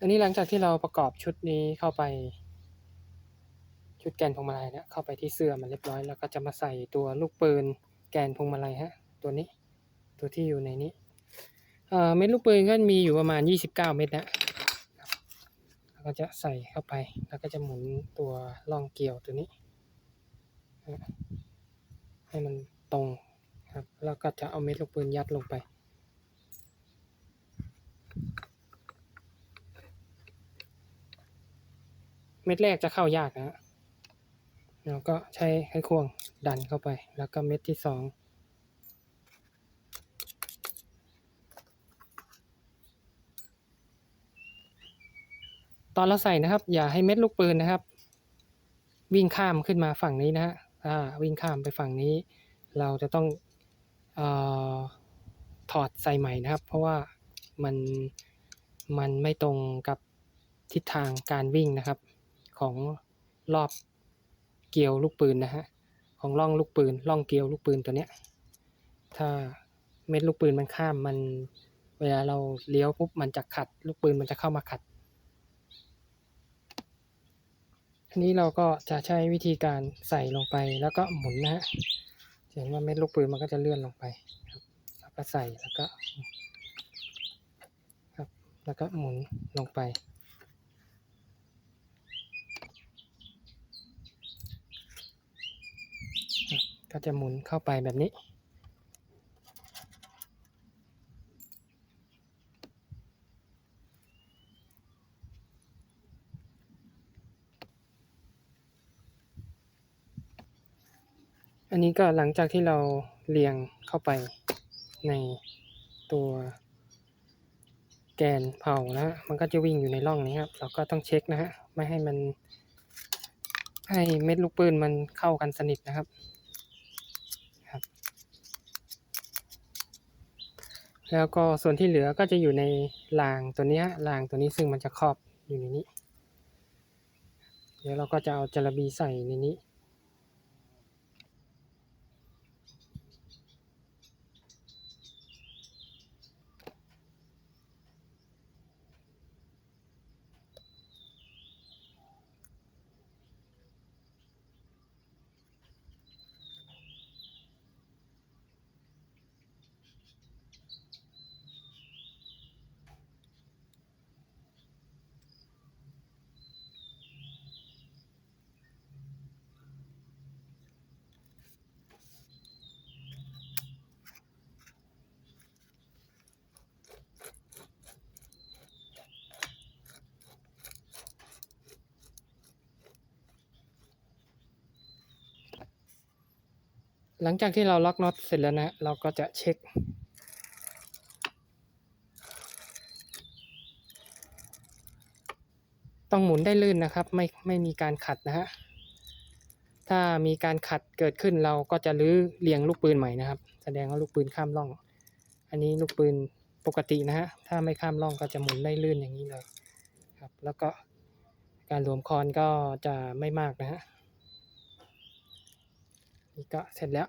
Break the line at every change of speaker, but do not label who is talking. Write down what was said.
อันนี้หลังจากที่เราประกอบชุดนี้เข้าไป ชุดแกนพวงมาลัยเนี่ยเข้าไปที่เสื้อมันเรียบร้อย แล้วก็จะมาใส่ตัวลูกปืนแกนพวงมาลัยฮะ ตัวนี้ ตัวที่อยู่ในนี้เอ่อเม็ดลูกปืนก็มีอยู่ประมาณ 29 เม็ดนะแล้วก็จะใส่เข้าไป แล้วก็จะหมุนตัวล่องเกี่ยวตัวนี้ ให้มันตรงครับ แล้วก็จะเอาเม็ดลูกปืนยัดลงไป เม็ดแรกจะเข้ายากนะฮะแล้วก็ใช้ไขควงดันเข้าไป แล้วก็เม็ดที่สองตอนเราใส่นะครับ อย่าให้เม็ดลูกปืนนะครับ วิ่งข้ามขึ้นมาฝั่งนี้นะฮะอ่าวิ่งข้ามไปฝั่งนี้ เราจะต้องออถอดใส่ใหม่นะครับ เพราะว่ามันมันไม่ตรงกับทิศทางการวิ่งนะครับ ของรอบเกลียวลูกปืนนะฮะของร่องลูกปืนร่องเกลียวลูกปืนตัวเนี้ยถ้าเม็ดลูกปืนมันข้ามมันเวลาเราเลี้ยวปุ๊บมันจะขัด ลูกปืนมันจะเข้ามาขัดอันนี้เราก็จะใช้วิธีการใส่ลงไปแล้วก็หมุนนะฮะจะเห็นว่าเม็ดลูกปืนมันก็จะเลื่อนลงไปครับแล้วก็ใส่แล้วก็ครับแล้วก็หมุนลงไป ก็จะหมุนเข้าไปแบบนี้ อันนี้ก็หลังจากที่เราเรียงเข้าไปในตัวแกนเผานะฮะ มันก็จะวิ่งอยู่ในร่องนี้ครับ เราก็ต้องเช็คนะฮะ ไม่ให้มัน ให้เม็ดลูกปืนมันเข้ากันสนิทนะครับครับ แล้วก็ส่วนที่เหลือก็จะอยู่ในรางตัวนี้รางตัวนี้ซึ่งมันจะครอบอยู่ในนี้ เดี๋ยวเราก็จะเอาจระบีใส่ในนี้ หลังจากที่เราล็อกน็อตเสร็จแล้วนะ เราก็จะเช็ค ต้องหมุนได้ลื่นนะครับ ไม่ไม่มีการขัดนะฮะ ถ้ามีการขัดเกิดขึ้นเราก็จะรื้อเรียงลูกปืนใหม่นะครับ แสดงว่าลูกปืนข้ามร่อง อันนี้ลูกปืนปกตินะฮะ ถ้าไม่ข้ามร่องก็จะหมุนได้ลื่นอย่างนี้เลยครับ แล้วก็การหลวมคอนก็จะไม่มากนะฮะ นี่ก็เสร็จแล้ว